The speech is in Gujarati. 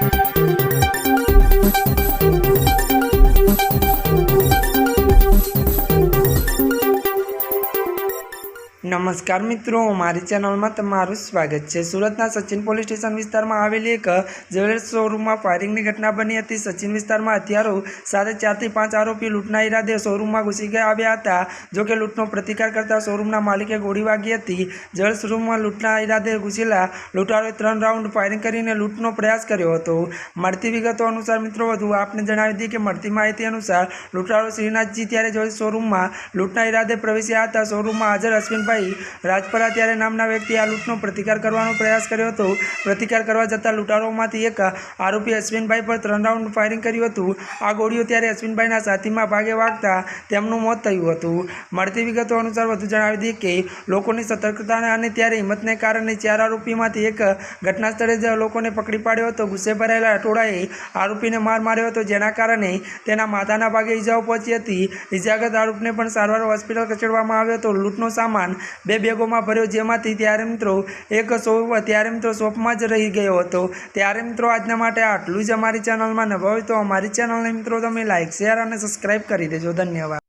Thank you. નમસ્કાર મિત્રો, મારી ચેનલમાં તમારું સ્વાગત છે. સુરતના સચિન પોલીસ સ્ટેશન વિસ્તારમાં આવેલી એક જ્વેલર્સ શોરૂમમાં ફાયરિંગની ઘટના બની હતી. સચિન વિસ્તારમાં હથિયારો સાથે ચારથી પાંચ આરોપી લૂંટના ઈરાદે શોરૂમમાં ઘૂસી ગયા આવ્યા હતા. જોકે લૂંટનો પ્રતિકાર કરતા શોરૂમના માલિકે ગોળી વાગી હતી. જ્વેલર્સ શોરૂમમાં લૂંટના ઈરાદે ઘૂસેલા લૂંટારોએ ત્રણ રાઉન્ડ ફાયરિંગ કરીને લૂંટનો પ્રયાસ કર્યો હતો. મળતી વિગતો અનુસાર મિત્રો, વધુ આપને જણાવી હતી કે મળતી માહિતી અનુસાર લૂંટારો શ્રીનાથજી ત્યારે જ્વેલર્સ શોરૂમમાં લૂંટના ઈરાદે પ્રવેશ્યા હતા. શોરૂમમાં હાજર અશ્વિનભાઈ રાજપરા ત્યારે નામના વ્યક્તિએ આ લૂંટનો પ્રતિકાર કરવાનો પ્રયાસ કર્યો હતો. પ્રતિકાર કરવા જતાં લૂંટારોમાંથી એક આરોપી અશ્વિનભાઈ પર ત્રણ રાઉન્ડ ફાયરિંગ કર્યું હતું. આ ગોળીઓ ત્યારે અશ્વિનભાઈના સાથીમાં ભાગે વાગતા તેમનું મોત થયું હતું. મળતી વિગતો અનુસાર વધુ જણાવી દઈએ કે લોકોની સતર્કતાને અને ત્યારે હિંમતને કારણે ચાર આરોપીમાંથી એક ઘટના સ્થળે જ લોકોને પકડી પાડ્યો હતો. ગુસ્સે ભરાયેલા ટોળાએ આરોપીને માર માર્યો હતો, જેના કારણે તેના માથાના ભાગે ઈજાઓ પહોંચી હતી. ઈજાગ્રસ્ત આરોપીને પણ સારવાર હોસ્પિટલ ખસેડવામાં આવ્યો હતો. લૂંટનો સામાન બે બેગોમાં ભર્યો જેમાંથી ત્યારે મિત્રો એક શોપ ત્યારે મિત્રો શોપમાં જ રહી ગયો હતો. ત્યારે મિત્રો આજના માટે આટલું જ અમારી ચેનલમાં નવા હોય તો અમારી ચેનલને મિત્રો તમે લાઇક શેર અને સબસ્ક્રાઈબ કરી દેજો. ધન્યવાદ.